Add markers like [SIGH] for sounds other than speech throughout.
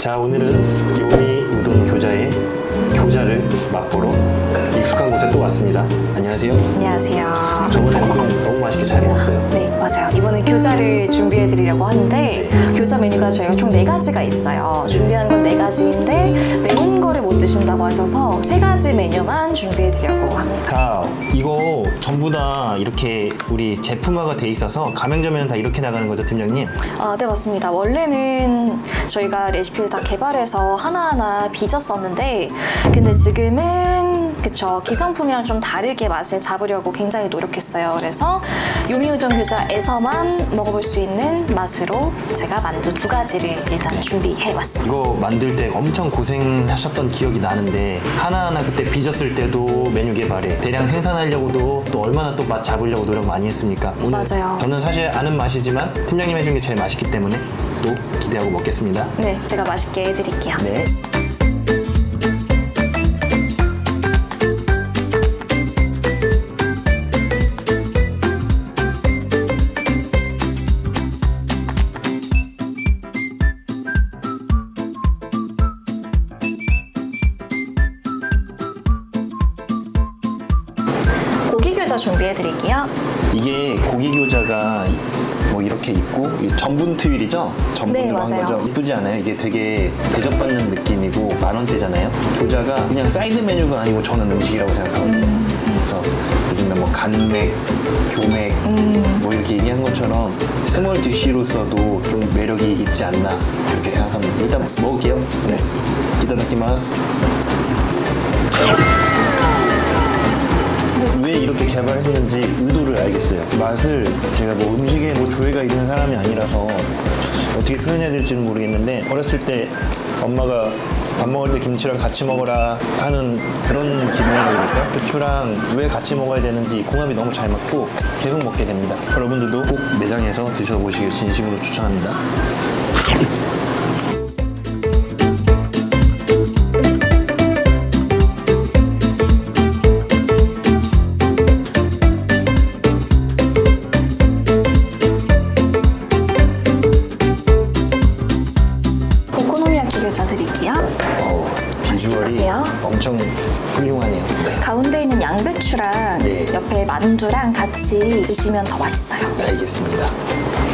자 오늘은 요미 우동 교자의 교자를 맛보러 익숙한 곳에 또 왔습니다. 안녕하세요. 안녕하세요. 저번에 너무 맛있게 잘 먹었어요. 네, 맞아요. 이번엔 교자를 준비해 드리려고 하는데 교자 메뉴가 저희가 총 네 가지가 있어요. 준비한 건 네 가지인데 매운 거를 못 드신다고 하셔서 세 가지 메뉴만 준비해 드리려고 합니다. 자 이거 전부 다 이렇게 우리 제품화가 돼 있어서 가맹점에는 다 이렇게 나가는 거죠, 팀장님? 아, 네, 맞습니다. 원래는 저희가 레시피를 다 개발해서 하나하나 빚었었는데, 근데 지금은, 그쵸, 기성품이랑 좀 다르게 맛을 잡으려고 굉장히 노력했어요. 그래서 요미우동 교자에서만 먹어볼 수 있는 맛으로 제가 만두 두 가지를 일단 준비해 왔습니다. 이거 만들 때 엄청 고생하셨던 기억이 나는데 하나하나 그때 빚었을 때도 메뉴 개발에 대량 생산하려고도 또 얼마나 또 맛 잡으려고 노력 많이 했습니까? 오늘 맞아요. 저는 사실 아는 맛이지만 팀장님 해준 게 제일 맛있기 때문에 또 기대하고 먹겠습니다. 네, 제가 맛있게 해드릴게요. 네. 교자 준비해 드릴게요. 이게 고기 교자가 뭐 이렇게 있고 이 전분 트윌이죠? 전분으로 네, 한 맞아요. 거죠. 이쁘지 않아요? 이게 되게 대접받는 느낌이고 만 원대잖아요. 교자가 그냥 사이드 메뉴가 아니고 저는 음식이라고 생각하거든요. 음. 그래서 요즘에 뭐 간맥, 교맥 음. 뭐 이렇게 얘기한 것처럼 스몰 디쉬로서도 좀 매력이 있지 않나 그렇게 생각합니다. 일단 먹을게요. 네. 이따 다키마스. 개발했는지 의도를 알겠어요. 맛을 제가 뭐 음식에 뭐 조예가 있는 사람이 아니라서 어떻게 표현해야 될지는 모르겠는데 어렸을 때 엄마가 밥 먹을 때 김치랑 같이 먹어라 하는 그런 기분이라고 그럴까? 부추랑 왜 같이 먹어야 되는지 궁합이 너무 잘 맞고 계속 먹게 됩니다. 여러분들도 꼭 매장에서 드셔보시길 진심으로 추천합니다. 엄청 훌륭하네요. 가운데 있는 양배추랑 네. 옆에 만두랑 같이 드시면 더 맛있어요. 알겠습니다.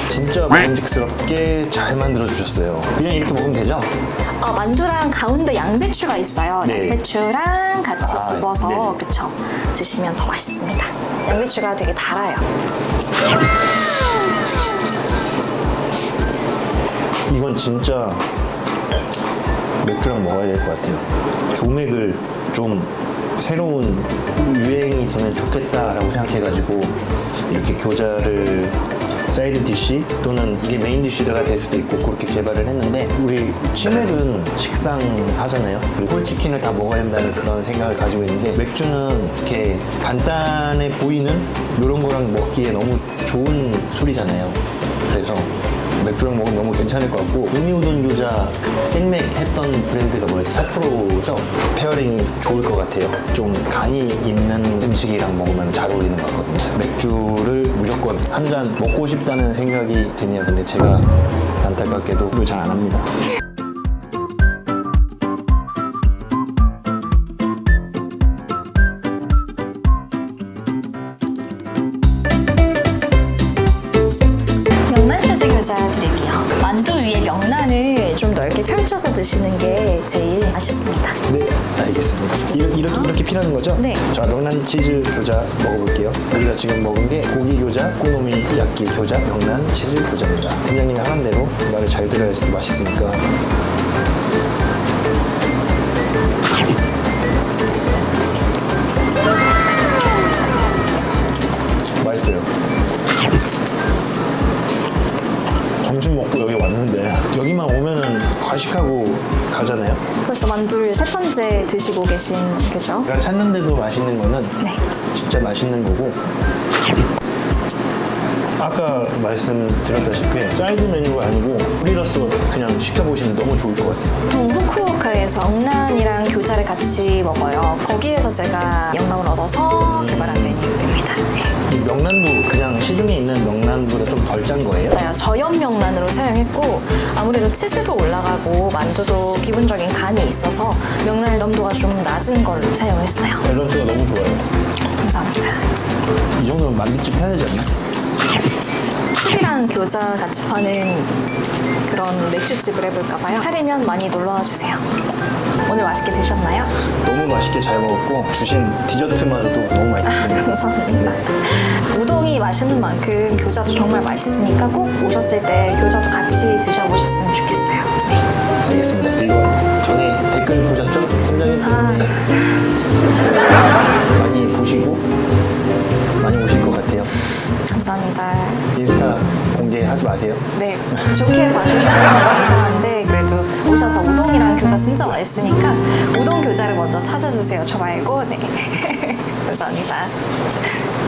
진짜 먹음직스럽게 잘 만들어 주셨어요. 그냥 이렇게 먹으면 되죠? 어, 만두랑 가운데 양배추가 있어요. 네. 양배추랑 같이 아, 집어서 네네. 그쵸 드시면 더 맛있습니다. 양배추가 되게 달아요. 이건 진짜 맥주랑 먹어야 될 것 같아요. 교맥을 좀 새로운 유행이 되면 좋겠다라고 생각해가지고 이렇게 교자를 사이드 디쉬 또는 이게 메인 디쉬가 될 수도 있고 그렇게 개발을 했는데 우리 치맥은 식상 하잖아요. 그리고 홀치킨을 다 먹어야 된다는 그런 생각을 가지고 있는데 맥주는 이렇게 간단해 보이는 이런 거랑 먹기에 너무 좋은 술이잖아요. 그래서 맥주랑 먹으면 너무 괜찮을 것 같고. 의미우동 교자 생맥 했던 브랜드가 뭐였지? 사프로죠? 페어링이 좋을 것 같아요. 좀 간이 있는 음식이랑 먹으면 잘 어울리는 것 같거든요. 맥주를 무조건 한 잔 먹고 싶다는 생각이 드네요. 근데 제가 안타깝게도 술을 잘 안 합니다 펼쳐서 드시는 게 제일 맛있습니다. 네 알겠습니다 이렇게, 이렇게, 이렇게 필요한 거죠? 네. 자 명란 치즈 교자 먹어볼게요 우리가 지금 먹은 게 고기 교자, 꼬노미 야끼 교자, 명란 치즈 교자입니다 팀장님이 하는 대로 말을 잘 들어야지 또 맛있으니까 맛있어요. 점심 먹고 여기 왔는데 여기만 오면은 과식하고 가잖아요. 벌써 만두를 세 번째 드시고 계신 거죠? 내가 찾는데도 맛있는 거는 네. 진짜 맛있는 거고 아까 말씀드렸다시피 사이드 메뉴가 아니고 우리로서 그냥 시켜보시면 너무 좋을 것 같아요. 보통 후쿠오카에서 명란이랑 교자를 같이 먹어요. 거기에서 제가 영감을 얻어서 개발한 메뉴입니다. 명란도 그냥 시중에 있는 명란보다 좀 덜 짠 거예요? 맞아요. 저염 명란으로 사용했고 아무래도 치즈도 올라가고 만두도 기본적인 간이 있어서 명란의 넘도가 좀 낮은 걸로 사용했어요. 밸런스가 너무 좋아요. 감사합니다. 이 정도면 만두집 해야 되지 않나? 술이랑 교자 같이 파는 그런 맥주집을 해볼까 봐요. 차리면 많이 놀러와 주세요. 오늘 맛있게 드셨나요? 너무 맛있게 잘 먹었고 주신 디저트마저도 너무 맛있었습니다. 감사합니다. 우동이 맛있는 만큼 교자도 정말 맛있으니까 꼭 오셨을 때 교자도 같이 드셔보셨으면 좋겠어요. 네. 알겠습니다. 이거 전 마세요. 네, 좋게 봐주셔서 감사한데 그래도 오셔서 우동이랑 교자 진짜 맛있으니까 우동 교자를 먼저 찾아주세요. 저 말고 네, [LAUGHS] 감사합니다.